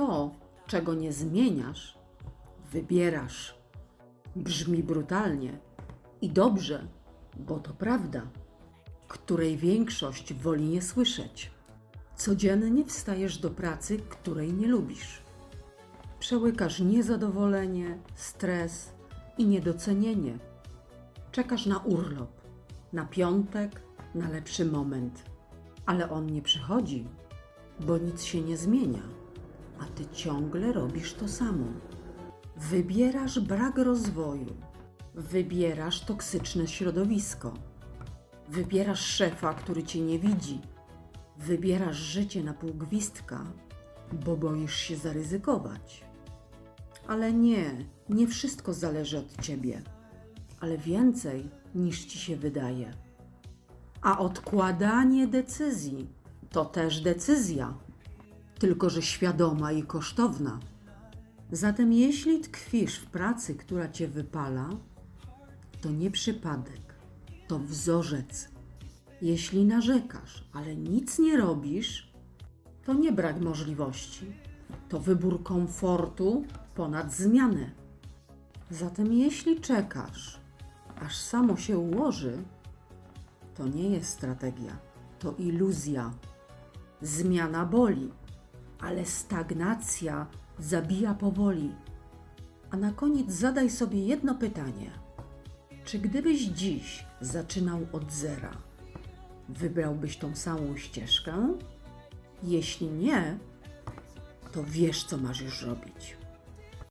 To, czego nie zmieniasz, wybierasz. Brzmi brutalnie i dobrze, bo to prawda, której większość woli nie słyszeć. Codziennie wstajesz do pracy, której nie lubisz. Przełykasz niezadowolenie, stres i niedocenienie. Czekasz na urlop, na piątek, na lepszy moment, ale on nie przychodzi, bo nic się nie zmienia, a ty ciągle robisz to samo. Wybierasz brak rozwoju, wybierasz toksyczne środowisko, wybierasz szefa, który cię nie widzi, wybierasz życie na pół gwizdka, bo boisz się zaryzykować. Ale nie, nie wszystko zależy od ciebie, ale więcej niż ci się wydaje. A odkładanie decyzji to też decyzja, tylko że świadoma i kosztowna. Zatem jeśli tkwisz w pracy, która cię wypala, to nie przypadek, to wzorzec. Jeśli narzekasz, ale nic nie robisz, to nie brak możliwości, to wybór komfortu ponad zmianę. Zatem jeśli czekasz, aż samo się ułoży, to nie jest strategia, to iluzja. Zmiana boli, ale stagnacja zabija powoli. A na koniec zadaj sobie jedno pytanie. Czy gdybyś dziś zaczynał od zera, wybrałbyś tą samą ścieżkę? Jeśli nie, to wiesz, co masz już robić.